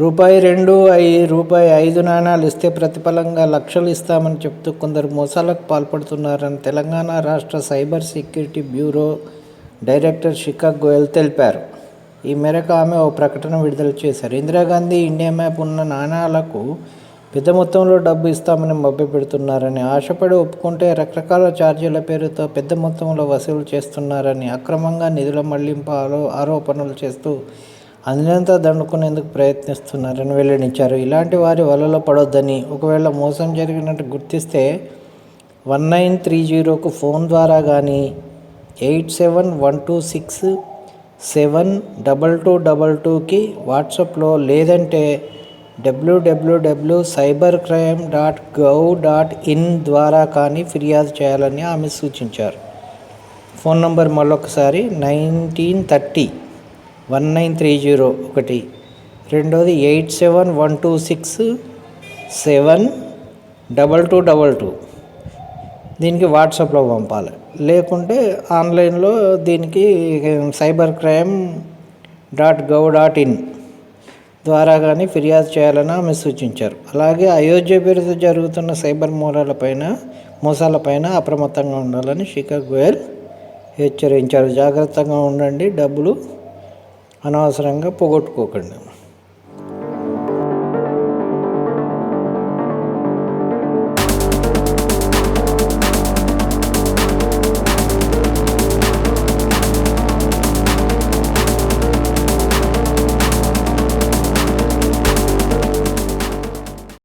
రూపాయి రెండు ఐ రూపాయి ఐదు నాణాలు ఇస్తే ప్రతిఫలంగా లక్షలు ఇస్తామని చెప్తూ కొందరు మోసాలకు పాల్పడుతున్నారని తెలంగాణ రాష్ట్ర cyber security bureau director Shikha Goyal తెలిపారు. ఈ మేరకు ఆమె ఓ ప్రకటన విడుదల చేశారు. ఇందిరాగాంధీ ఇండియా మ్యాప్ ఉన్న నాణాలకు పెద్ద మొత్తంలో డబ్బు ఇస్తామని మభ్యపెడుతున్నారని ఆశపడి ఒప్పుకుంటే రకరకాల ఛార్జీల పేరుతో పెద్ద మొత్తంలో వసూలు చేస్తున్నారని అక్రమంగా నిధుల మళ్ళింపు ఆరోపణలు చేస్తూ అందినంత దండుకునేందుకు ప్రయత్నిస్తున్నారని వెల్లడించారు. ఇలాంటి వారి వలలో పడొద్దని ఒకవేళ మోసం జరిగినట్టు గుర్తిస్తే వన్ నైన్ త్రీ జీరోకు ఫోన్ ద్వారా కానీ eight seven one two six seven double two double టూకి వాట్సాప్లో లేదంటే WWW cyber crime dot gov dot in ద్వారా కానీ ఫిర్యాదు చేయాలని ఆమె సూచించారు. ఫోన్ నంబర్ మళ్ళొకసారి nineteen thirty one nine three zero ఒకటి రెండోది eight seven one two six seven double two double two దీనికి వాట్సాప్లో పంపాలి. లేకుంటే ఆన్లైన్లో దీనికి cyber crime dot gov dot in ద్వారా కానీ ఫిర్యాదు చేయాలని ఆమె సూచించారు. అలాగే అయోధ్య పేరుతో జరుగుతున్న సైబర్ మూలాలపైన మోసాలపైన అప్రమత్తంగా ఉండాలని శిఖా గోయల్ హెచ్చరించారు. జాగ్రత్తగా ఉండండి. డబ్బులు అనవసరంగా పోగొట్టుకోకండి.